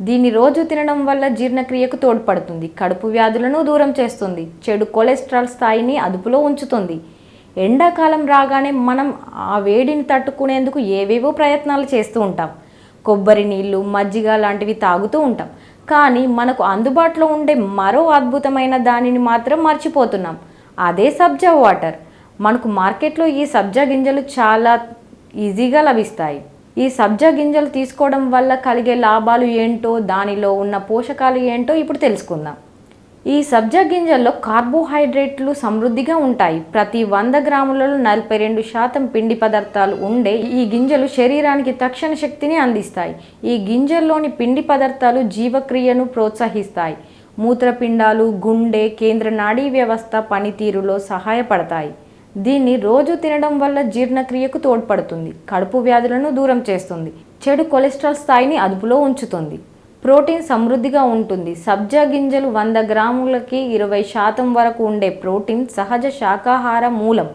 దీన్ని రోజు తినడం వల్ల జీర్ణక్రియకు తోడ్పడుతుంది. కడుపు వ్యాధులను దూరం చేస్తుంది. చెడు కొలెస్ట్రాల్ స్థాయిని అదుపులో ఉంచుతుంది. ఎండాకాలం రాగానే మనం ఆ వేడిని తట్టుకునేందుకు ఏవేవో ప్రయత్నాలు చేస్తూ ఉంటాం. కొబ్బరి నీళ్ళు మజ్జిగ లాంటివి తాగుతూ ఉంటాం. కానీ మనకు అందుబాటులో ఉండే మరో అద్భుతమైన దానిని మాత్రం మర్చిపోతున్నాం. అదే సబ్జా వాటర్. మనకు మార్కెట్లో ఈ సబ్జా గింజలు చాలా ఈజీగా లభిస్తాయి. ఈ సబ్జా గింజలు తీసుకోవడం వల్ల కలిగే లాభాలు ఏంటో దానిలో ఉన్న పోషకాలు ఏంటో ఇప్పుడు తెలుసుకుందాం. ఈ సబ్జా గింజల్లో కార్బోహైడ్రేట్లు సమృద్ధిగా ఉంటాయి. ప్రతి వంద గ్రాములలో నలభై రెండు శాతం పిండి పదార్థాలు ఉండే ఈ గింజలు శరీరానికి తక్షణ శక్తిని అందిస్తాయి. ఈ గింజల్లోని పిండి పదార్థాలు జీవక్రియను ప్రోత్సహిస్తాయి. మూత్రపిండాలు గుండె కేంద్ర నాడీ వ్యవస్థ పనితీరులో సహాయపడతాయి. దీన్ని రోజు తినడం వల్ల జీర్ణక్రియకు తోడ్పడుతుంది. కడుపు వ్యాధులను దూరం చేస్తుంది. చెడు కొలెస్ట్రాల్ స్థాయిని అదుపులో ఉంచుతుంది. ప్రోటీన్ సమృద్ధిగా ఉంటుంది. సబ్జా గింజలు వంద గ్రాములకి ఇరవై శాతం వరకు ఉండే ప్రోటీన్ సహజ శాకాహార మూలం.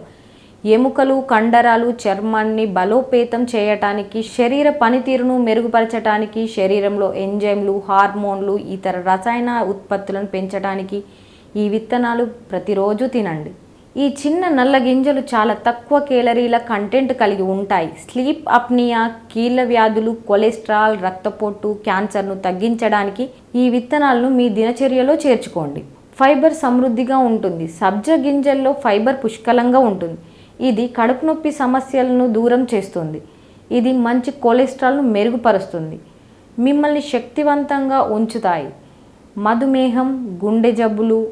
ఎముకలు కండరాలు చర్మాన్ని బలోపేతం చేయటానికి శరీర పనితీరును మెరుగుపరచటానికి శరీరంలో ఎంజైమ్లు హార్మోన్లు ఇతర రసాయన ఉత్పత్తులను పెంచడానికి ఈ విత్తనాలు ప్రతిరోజు తినండి. ఈ చిన్న నల్ల గింజలు చాలా తక్కువ కేలరీల కంటెంట్ కలిగి ఉంటాయి. స్లీప్ అప్నియా కీళ్ళ వ్యాధులు కొలెస్ట్రాల్ రక్తపోటు క్యాన్సర్ను తగ్గించడానికి ఈ విత్తనాలను మీ దినచర్యలో చేర్చుకోండి. ఫైబర్ సమృద్ధిగా ఉంటుంది. సబ్జ గింజల్లో ఫైబర్ పుష్కలంగా ఉంటుంది. ఇది కడుపు నొప్పి సమస్యలను దూరం చేస్తుంది. ఇది మంచి కొలెస్ట్రాల్ను మెరుగుపరుస్తుంది. మిమ్మల్ని శక్తివంతంగా ఉంచుతాయి. మధుమేహం గుండె జబ్బులు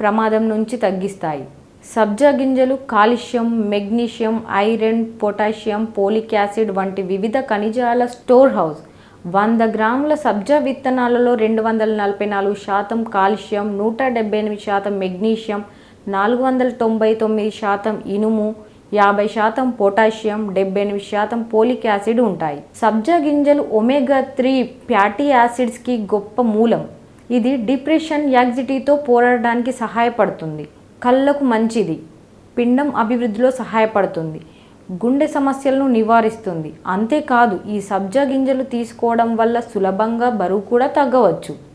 ప్రమాదం నుంచి తగ్గిస్తాయి. సబ్జా గింజలు calcium magnesium iron potassium folic acid వంటి వివిధ ఖనిజాల స్టోర్ హౌస్. వంద గ్రాముల సబ్జా విత్తనాలలో రెండు వందల నలభై నాలుగు శాతం కాల్షియం నూట డెబ్బై ఎనిమిది శాతం మెగ్నీషియం నాలుగు వందల తొంభై తొమ్మిది శాతం ఇనుము యాభై శాతం పొటాషియం డెబ్బై ఎనిమిది శాతం పోలిక్ యాసిడ్ ఉంటాయి. సబ్జా గింజలు ఒమేగా త్రీ ఫ్యాటీ యాసిడ్స్కి గొప్ప మూలం. ఇది డిప్రెషన్ యాగ్జిటీతో పోరాడడానికి సహాయపడుతుంది. కళ్ళకు మంచిది. పిండం అభివృద్ధిలో సహాయపడుతుంది. గుండె సమస్యలను నివారిస్తుంది. అంతేకాదు ఈ సబ్జా గింజలు తీసుకోవడం వల్ల సులభంగా బరువు కూడా తగ్గవచ్చు.